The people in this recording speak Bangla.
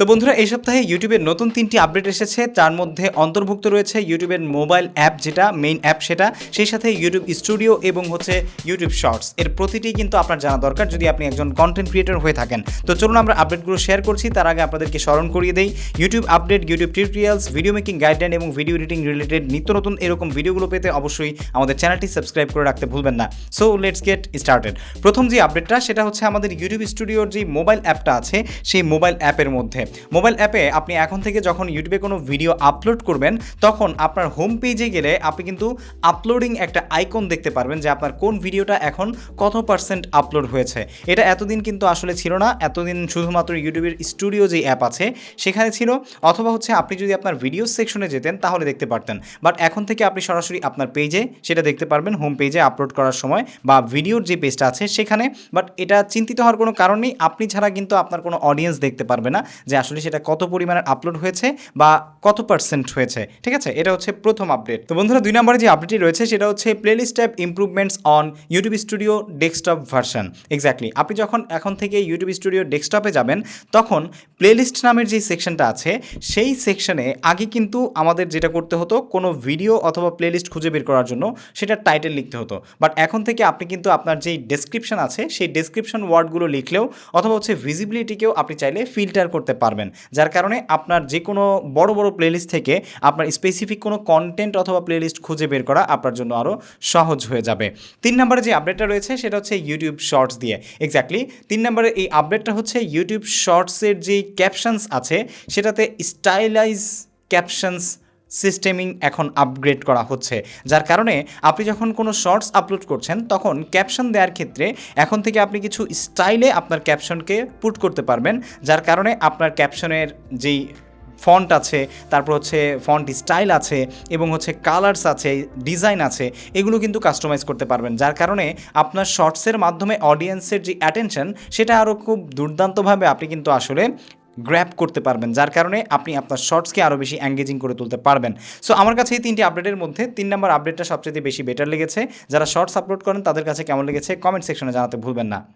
তো বন্ধুরা, এই সপ্তাহে ইউটিউবের নতুন তিনটি আপডেট এসেছে। তার মধ্যে অন্তর্ভুক্ত রয়েছে ইউটিউবের মোবাইল অ্যাপ যেটা, মেইন অ্যাপ সেটা। সেই সাথে ইউটিউব স্টুডিও এবং হচ্ছে ইউটিউব শর্টস। এর প্রতিটি কিন্তু আপনার জানা দরকার যদি আপনি একজন কন্টেন্ট ক্রিয়েটর হয়ে থাকেন। তো চলুন আমরা আপডেটগুলো শেয়ার করছি, তার আগে আপনাদেরকে স্মরণ করিয়ে দেই, YouTube update, YouTube tutorials video making guideline এবং ভিডিও এডিটিং রিলেটেড নিত্য নতুন এরকম ভিডিওগুলো পেতে অবশ্যই আমাদের চ্যানেলটি সাবস্ক্রাইব করে রাখতে ভুলবেন না। সো লেটস গেট স্টার্টেড প্রথম যে আপডেটটা সেটা হচ্ছে আমাদের ইউটিউব স্টুডিওর যে মোবাইল অ্যাপটা আছে, সেই মোবাইল অ্যাপের মধ্যে। মোবাইল অ্যাপে আপনি এখন থেকে যখন ইউটিউবে কোনো ভিডিও আপলোড করবেন, তখন আপনার হোম পেজে গেলে আপনি কিন্তু আপলোডিং একটা আইকন দেখতে পারবেন যে আপনার কোন ভিডিওটা এখন কত পার্সেন্ট আপলোড হয়েছে। এটা এতদিন কিন্তু আসলে ছিল না, এতদিন শুধুমাত্র ইউটিউবের স্টুডিও যে অ্যাপ আছে, সেখানে ছিল। অথবা হচ্ছে আপনি যদি আপনার ভিডিও সেকশনে যেতেন, তাহলে দেখতে পারতেন। বাট এখন থেকে আপনি সরাসরি আপনার পেজে সেটা দেখতে পারবেন হোম পেজে আপলোড করার সময় বা ভিডিওর যে পেজটা আছে সেখানে। বাট এটা চিন্তিত হওয়ার কোনো কারণ নেই। আপনি ছাড়া কিন্তু আপনার কোনো অডিয়েন্স দেখতে পারবে না যে আসলে সেটা কত পরিমাণের আপলোড হয়েছে বা কত পার্সেন্ট হয়েছে, ঠিক আছে? এটা হচ্ছে প্রথম আপডেট তো বন্ধুরা, দুই নম্বরে যে আপডেটটি রয়েছে, সেটা হচ্ছে playlist app improvements on YouTube studio desktop version exactly আপনি যখন এখন থেকে ইউটিউব স্টুডিও ডেস্কটপে যাবেন, তখন প্লেলিস্ট নামের যে সেকশনটা আছে, সেই সেকশনে আগে কিন্তু আমাদের যেটা করতে হতো, কোনো ভিডিও অথবা প্লেলিস্ট খুঁজে বের করার জন্য সেটা টাইটেল লিখতে হতো। বাট এখন থেকে আপনি কিন্তু আপনার যেই ডেসক্রিপশন আছে, সেই ডেসক্রিপশন ওয়ার্ডগুলো লিখলেও অথবা হচ্ছে ভিজিবিলিটিকেও আপনি চাইলে ফিল্টার করতে পারবেন। যার কারণে আপনার যে কোনো বড় বড় প্লেলিস্ট থেকে আপনার স্পেসিফিক কোনো কন্টেন্ট অথবা প্লেলিস্ট খুঁজে বের করা আপনার জন্য আরও সহজ হয়ে যাবে। তিন নম্বরে যে আপডেটটা রয়েছে সেটা হচ্ছে ইউটিউব শর্টস দিয়ে। এক্স্যাক্টলি তিন নম্বরে এই আপডেটটা হচ্ছে ইউটিউব শর্টসের যেই ক্যাপশনস আছে সেটাতে স্টাইলাইজ ক্যাপশনস সিস্টেমিং এখন আপগ্রেড করা হচ্ছে। যার কারণে আপনি যখন কোনো শর্টস আপলোড করছেন, তখন ক্যাপশন দেওয়ার ক্ষেত্রে এখন থেকে আপনি কিছু স্টাইলে আপনার ক্যাপশনকে পুট করতে পারবেন, যার কারণে আপনার ক্যাপশনের যেই ফন্ট আছে, তারপর হচ্ছে ফন্ট স্টাইল আছে এবং হচ্ছে কালার্স আছে ডিজাইন আছে, এগুলো কিন্তু কাস্টমাইজ করতে পারবেন। যার কারণে আপনার শর্টসের মাধ্যমে অডিয়েন্সের যে অ্যাটেনশন সেটা আরও খুব দুর্দান্তভাবে আপনি কিন্তু আসলে গ্র্যাপ করতে পারবেন, যার কারণে আপনি আপনার শর্টসকে আরও বেশি অ্যাঙ্গেজিং করে তুলতে পারবেন। সো আমার কাছে এই তিনটি আপডেটের মধ্যে তিন নম্বর আপডেটটা সবচেয়ে বেশি বেটার লেগেছে। যারা শর্টস আপলোড করেন, তাদের কাছে কেমন লেগেছে? কমেন্ট সেকশনে জানাতে ভুলবেন না।